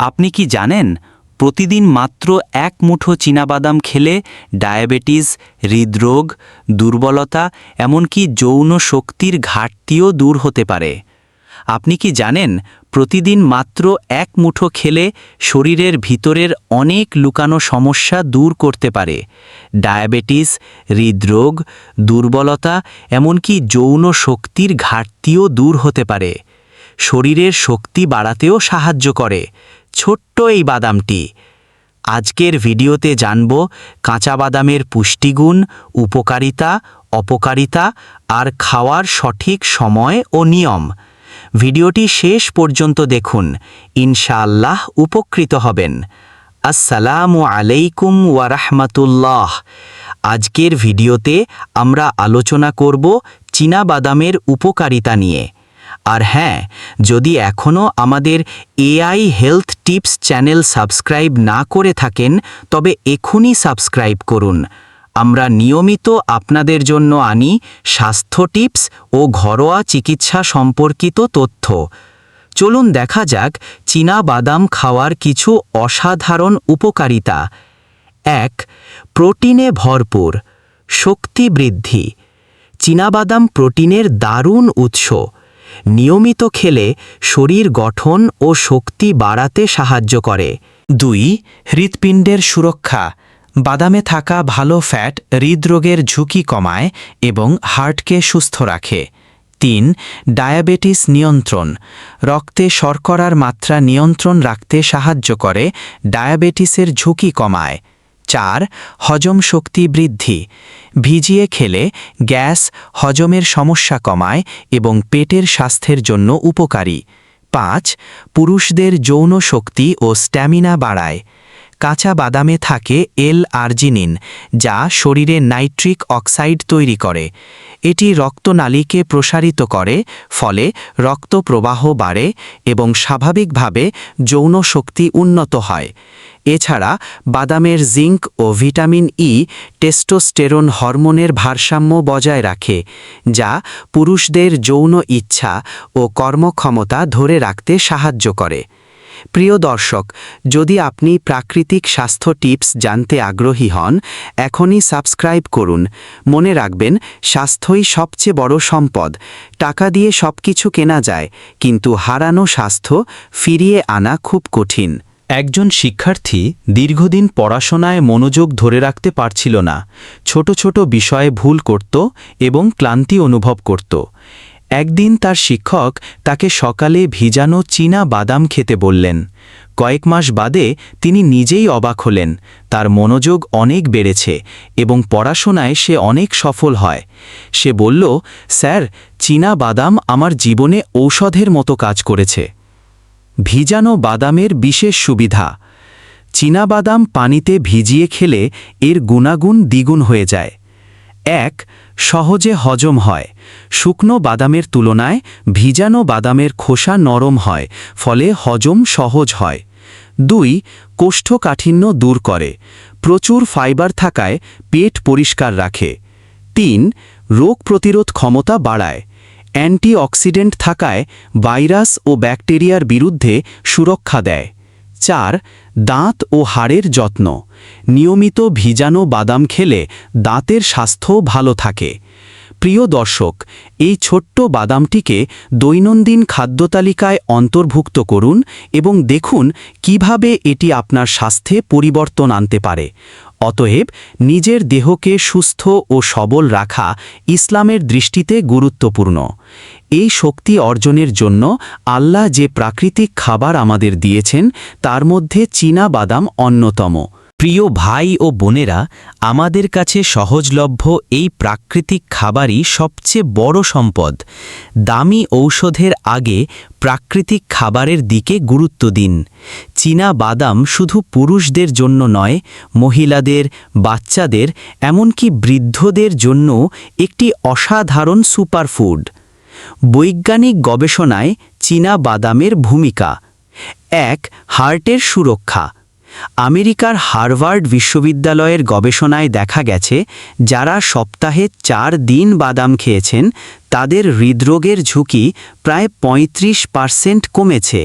আপনি কি জানেন, প্রতিদিন মাত্র এক মুঠো চীনাবাদাম খেলে ডায়াবেটিস, হৃদরোগ, দুর্বলতা, এমনকি যৌন শক্তির ঘাটতিও দূর হতে পারে। আপনি কি জানেন, প্রতিদিন মাত্র এক মুঠো খেলে শরীরের ভিতরের অনেক লুকানো সমস্যা দূর করতে পারে। ডায়াবেটিস, হৃদরোগ, দুর্বলতা, এমনকি যৌন শক্তির ঘাটতিও দূর হতে পারে। শরীরের শক্তি বাড়াতেও সাহায্য করে। ছোট্ট এই বাদামটি। আজকের ভিডিওতে জানব কাঁচা বাদামের পুষ্টিগুণ, উপকারিতা, অপকারিতা আর খাওয়ার সঠিক সময় ও নিয়ম। ভিডিওটি শেষ পর্যন্ত দেখুন, ইনশাআল্লাহ উপকৃত হবেন। আসসালামু আলাইকুম ওয়ারাহমাতুল্লাহ আজকের ভিডিওতে আমরা আলোচনা করব চীনা বাদামের উপকারিতা নিয়ে। আর হ্যাঁ যদি এখনও আমাদের AI health tips channel subscribe না করে থাকেন, তবে এখনই সাবস্ক্রাইব করুন। আমরা নিয়মিত আপনাদের জন্য আনি স্বাস্থ্য টিপস ও ঘরোয়া চিকিৎসা সম্পর্কিত তথ্য। চলুন দেখা যাক চীনা বাদাম খাওয়ার কিছু অসাধারণ উপকারিতা। এক, প্রোটিনে ভরপুর, শক্তি বৃদ্ধি। চীনাবাদাম প্রোটিনের দারুণ উৎস। নিয়মিত খেলে শরীর গঠন ও শক্তি বাড়াতে সাহায্য করে। দুই, হৃৎপিণ্ডের সুরক্ষা। বাদামে থাকা ভালো ফ্যাট হৃদরোগের ঝুঁকি কমায় এবং হার্টকে সুস্থ রাখে। তিন, ডায়াবেটিস নিয়ন্ত্রণ। রক্তে শর্করার মাত্রা নিয়ন্ত্রণ রাখতে সাহায্য করে, ডায়াবেটিসের ঝুঁকি কমায়। চার, হজম শক্তি বৃদ্ধি। ভিজিয়ে খেলে গ্যাস হজমের সমস্যা কমায় এবং পেটের স্বাস্থ্যের জন্য উপকারী। পাঁচ, পুরুষদের যৌন শক্তি ও স্ট্যামিনা বাড়ায়। কাঁচা বাদামে থাকে এল আর্জিনিন, যা শরীরে নাইট্রিক অক্সাইড তৈরি করে। এটি রক্তনালীকে প্রসারিত করে, ফলে রক্ত প্রবাহ বাড়ে এবং স্বাভাবিকভাবে যৌন শক্তি উন্নত হয়। এছাড়া বাদামের জিঙ্ক ও ভিটামিন ই টেস্টোস্টেরন হরমোনের ভারসাম্য বজায় রাখে, যা পুরুষদের যৌন ইচ্ছা ও কর্মক্ষমতা ধরে রাখতে সাহায্য করে। প্রিয় দর্শক, যদি আপনি প্রাকৃতিক স্বাস্থ্য টিপস জানতে আগ্রহী হন, এখনই সাবস্ক্রাইব করুন। মনে রাখবেন, স্বাস্থ্যই সবচেয়ে বড় সম্পদ। টাকা দিয়ে সব কিছু কেনা যায়, কিন্তু হারানো স্বাস্থ্য ফিরিয়ে আনা খুব কঠিন। একজন শিক্ষার্থী দীর্ঘদিন পড়াশোনায় মনোযোগ ধরে রাখতে পারছিল না। ছোট ছোট বিষয়ে ভুল করত এবং ক্লান্তি অনুভব করত। একদিন তার শিক্ষক তাকে সকালে ভিজানো চীনা বাদাম খেতে বললেন। কয়েক মাস বাদে তিনি নিজেই অবাক হলেন। তার মনোযোগ অনেক বেড়েছে এবং পড়াশোনায় সে অনেক সফল হয়। সে বলল, স্যার, চীনা বাদাম আমার জীবনে ঔষধের মতো কাজ করেছে। ভিজানো বাদামের বিশেষ সুবিধা। চীনাবাদাম পানিতে ভিজিয়ে খেলে এর গুণাগুণ দ্বিগুণ হয়ে যায়। এক, সহজে হজম হয়। শুকনো বাদামের তুলনায় ভিজানো বাদামের খোসা নরম হয়, ফলে হজম সহজ হয়। দুই, কোষ্ঠকাঠিন্য দূর করে। প্রচুর ফাইবার থাকায় পেট পরিষ্কার রাখে। তিন, রোগ প্রতিরোধ ক্ষমতা বাড়ায়। অ্যান্টিঅক্সিডেন্ট থাকায় ভাইরাস ও ব্যাকটেরিয়ার বিরুদ্ধে সুরক্ষা দেয়। চার, দাঁত ও হাড়ের যত্ন। নিয়মিত ভিজানো বাদাম খেলে দাঁতের স্বাস্থ্য ভালো থাকে। প্রিয় দর্শক, এই ছোট্ট বাদামটিকে দৈনন্দিন খাদ্যতালিকায় অন্তর্ভুক্ত করুন এবং দেখুন কীভাবে এটি আপনার স্বাস্থ্যে পরিবর্তন আনতে পারে। অতএব নিজের দেহকে সুস্থ ও সবল রাখা ইসলামের দৃষ্টিতে গুরুত্বপূর্ণ। এই শক্তি অর্জনের জন্য আল্লাহ যে প্রাকৃতিক খাবার আমাদের দিয়েছেন, তার মধ্যে চীনা বাদাম অন্যতম। প্রিয় ভাই ও বোনেরা, আমাদের কাছে সহজলভ্য এই প্রাকৃতিক খাবারই সবচেয়ে বড় সম্পদ। দামি ঔষধের আগে প্রাকৃতিক খাবারের দিকে গুরুত্ব দিন। চীনা বাদাম শুধু পুরুষদের জন্য নয়, মহিলাদের, বাচ্চাদের, এমনকি বৃদ্ধদের জন্য একটি অসাধারণ সুপারফুড। বৈজ্ঞানিক গবেষণায় চীনা বাদামের ভূমিকা। এক, হার্টের সুরক্ষা। আমেরিকার হার্ভার্ড বিশ্ববিদ্যালয়ের গবেষণায় দেখা গেছে, যারা সপ্তাহে চার দিন বাদাম খেয়েছেন, তাদের হৃদরোগের ঝুঁকি প্রায় ৩৫ পার্সেন্ট কমেছে।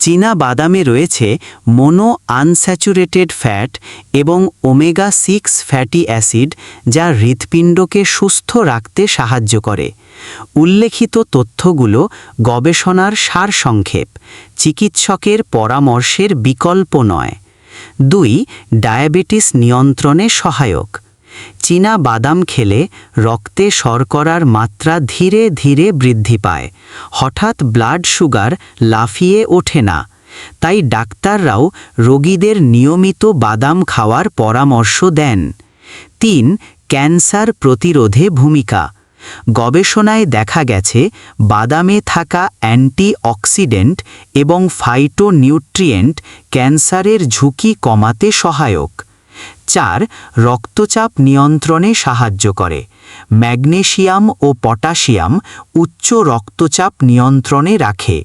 চীনা বাদামে রয়েছে মোনো আনস্যাচুরেটেড ফ্যাট এবং ওমেগা সিক্স ফ্যাটি অ্যাসিড, যা হৃৎপিণ্ডকে সুস্থ রাখতে সাহায্য করে। উল্লেখিত তথ্যগুলো গবেষণার সারসংক্ষেপ, চিকিৎসকের পরামর্শের বিকল্প নয়। দুই, ডায়াবেটিস নিয়ন্ত্রণে সহায়ক। চীনা বাদাম খেলে রক্তে শর্করার মাত্রা ধীরে ধীরে বৃদ্ধি পায়। হঠাৎ ব্লাড সুগার লাফিয়ে ওঠে না। তাই ডাক্তাররাও রোগীদের নিয়মিত বাদাম খাওয়ার পরামর্শ দেন। তিন, ক্যান্সার প্রতিরোধে ভূমিকা। গবেষণায় দেখা গেছে, বাদামে থাকা অ্যান্টিঅক্সিডেন্ট এবং ফাইটোনিউট্রিয়েন্ট ক্যান্সারের ঝুঁকি কমাতে সহায়ক। চার, রক্তচাপ নিয়ন্ত্রণে সাহায্য করে। ম্যাগনেশিয়াম ও পটাশিয়াম উচ্চ রক্তচাপ নিয়ন্ত্রণে রাখে।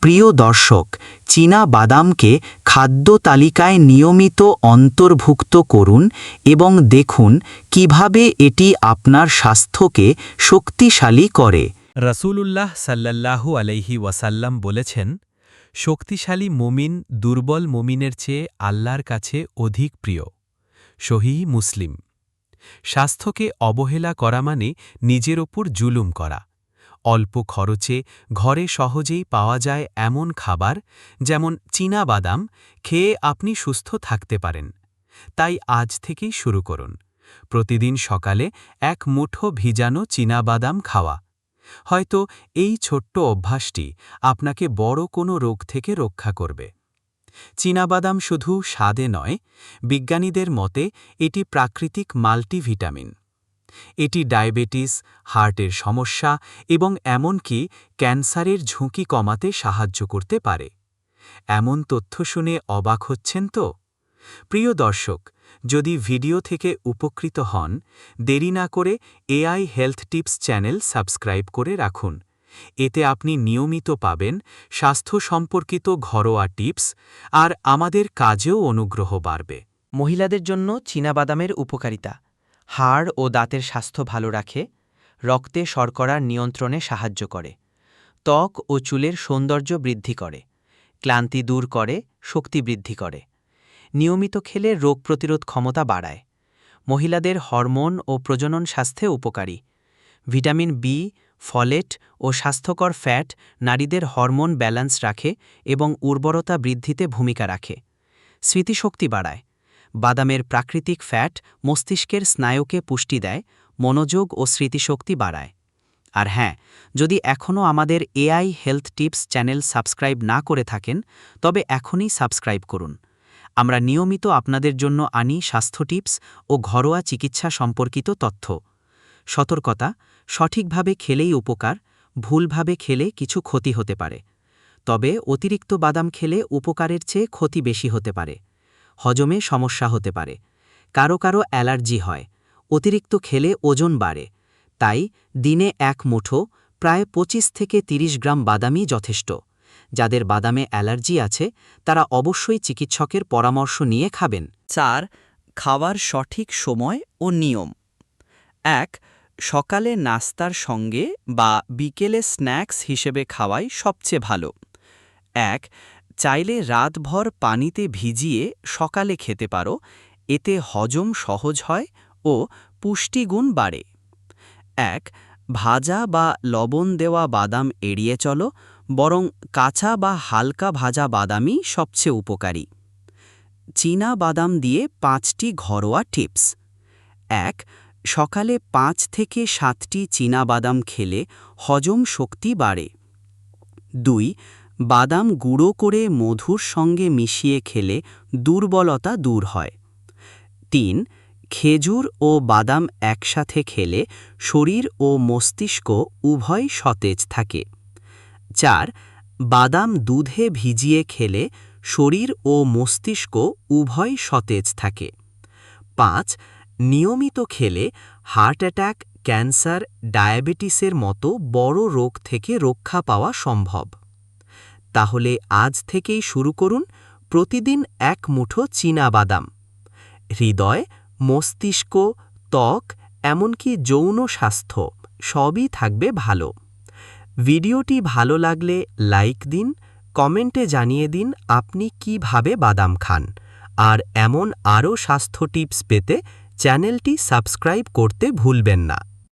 প্রিয় দর্শক, চীনা বাদামকে খাদ্য তালিকায় নিয়মিত অন্তর্ভুক্ত করুন এবং দেখুন কীভাবে এটি আপনার স্বাস্থ্যকে শক্তিশালী করে। রসুলুল্লাহ সাল্লাল্লাহু আলাইহি ওয়াসাল্লাম বলেছেন, শক্তিশালী মুমিন দুর্বল মুমিনের চেয়ে আল্লাহর কাছে অধিক প্রিয়। সহি মুসলিম। স্বাস্থ্যকে অবহেলা করা মানে নিজের ওপর জুলুম করা। অল্প খরচে ঘরে সহজেই পাওয়া যায় এমন খাবার যেমন চীনা বাদাম খেয়ে আপনি সুস্থ থাকতে পারেন। তাই আজ থেকেই শুরু করুন। প্রতিদিন সকালে এক মুঠো ভিজানো চীনা বাদাম খাওয়া। হয়তো এই ছোট্ট অভ্যাসটি আপনাকে বড় কোনো রোগ থেকে রক্ষা করবে। চীনাবাদাম শুধু স্বাদে নয়, বিজ্ঞানীদের মতে এটি প্রাকৃতিক মাল্টিভিটামিন। এটি ডায়াবেটিস, হার্টের সমস্যা এবং এমনকি ক্যান্সারের ঝুঁকি কমাতে সাহায্য করতে পারে। এমন তথ্য শুনে অবাক হচ্ছেন তো? প্রিয় দর্শক, যদি ভিডিও থেকে উপকৃত হন, দেরি না করে AI health tips channel subscribe করে রাখুন। এতে আপনি নিয়মিত পাবেন স্বাস্থ্য সম্পর্কিত ঘরোয়া টিপস আর আমাদের কাজেও অনুগ্রহ বাড়বে। মহিলাদের জন্য চীনাবাদামের উপকারিতা। হাড় ও দাঁতের স্বাস্থ্য ভালো রাখে, রক্তে শর্করার নিয়ন্ত্রণে সাহায্য করে, ত্বক ও চুলের সৌন্দর্য বৃদ্ধি করে, ক্লান্তি দূর করে, শক্তি বৃদ্ধি করে। নিয়মিত খেলে রোগ প্রতিরোধ ক্ষমতা বাড়ায়। মহিলাদের হরমোন ও প্রজনন স্বাস্থ্যে উপকারী। ভিটামিন বি, ফলেট ও স্বাস্থ্যকর ফ্যাট নারীদের হরমোন ব্যালেন্স রাখে এবং উর্বরতা বৃদ্ধিতে ভূমিকা রাখে। স্মৃতিশক্তি বাড়ায়। বাদামের প্রাকৃতিক ফ্যাট মস্তিষ্কের স্নায়ুকে পুষ্টি দেয়, মনোযোগ ও স্মৃতিশক্তি বাড়ায়। আর হ্যাঁ যদি এখনও আমাদের AI health tips channel subscribe না করে থাকেন, তবে এখনই সাবস্ক্রাইব করুন। আমরা নিয়মিত আপনাদের জন্য আনি স্বাস্থ্য টিপস ও ঘরোয়া চিকিৎসা সম্পর্কিত তথ্য। সতর্কতা, সঠিকভাবে খেলেই উপকার, ভুলভাবে খেলে কিছু ক্ষতি হতে পারে। তবে অতিরিক্ত বাদাম খেলে উপকারের চেয়ে ক্ষতি বেশি হতে পারে। হজমে সমস্যা হতে পারে। কারও কারও অ্যালার্জি হয়। অতিরিক্ত খেলে ওজন বাড়ে। তাই দিনে এক মুঠো, প্রায় ২৫ থেকে ৩০ গ্রাম বাদামই যথেষ্ট। যাদের বাদামে অ্যালার্জি আছে, তারা অবশ্যই চিকিৎসকের পরামর্শ নিয়ে খাবেন। চার, খাওয়ার সঠিক সময় ও নিয়ম। এক, সকালে নাস্তার সঙ্গে বা বিকেলে স্ন্যাক্স হিসেবে খাওয়াই সবচেয়ে ভালো। এক চাইলে রাতভর পানিতে ভিজিয়ে সকালে খেতে পারো, এতে হজম সহজ হয় ও পুষ্টিগুণ বাড়ে। এক, ভাজা বা লবণ দেওয়া বাদাম এড়িয়ে চলো, বরং কাঁচা বা হালকা ভাজা বাদামই সবচেয়ে উপকারী। চীনা বাদাম দিয়ে পাঁচটি ঘরোয়া টিপস। এক, সকালে পাঁচ থেকে সাতটি চীনা বাদাম খেলে হজম শক্তি বাড়ে। দুই বাদাম গুঁড়ো করে মধুর সঙ্গে মিশিয়ে খেলে দুর্বলতা দূর হয়। তিন, খেজুর ও বাদাম একসাথে খেলে শরীর ও মস্তিষ্ক উভয় সতেজ থাকে। চার, বাদাম দুধে ভিজিয়ে খেলে শরীর ও মস্তিষ্ক উভয় সতেজ থাকে। পাঁচ, নিয়মিত খেলে হার্ট অ্যাটাক, ক্যান্সার, ডায়াবেটিসের মতো বড় রোগ থেকে রক্ষা পাওয়া সম্ভব। তাহলে আজ থেকেই শুরু করুন প্রতিদিন এক মুঠো চীনা বাদাম। হৃদয়, মস্তিষ্ক, ত্বক, এমনকি যৌন স্বাস্থ্য সবই থাকবে ভালো। ভিডিওটি ভালো লাগলে লাইক দিন, কমেন্টে জানিয়ে দিন আপনি কীভাবে বাদাম খান। আর এমন আরও স্বাস্থ্য টিপস পেতে চ্যানেলটি সাবস্ক্রাইব করতে ভুলবেন না।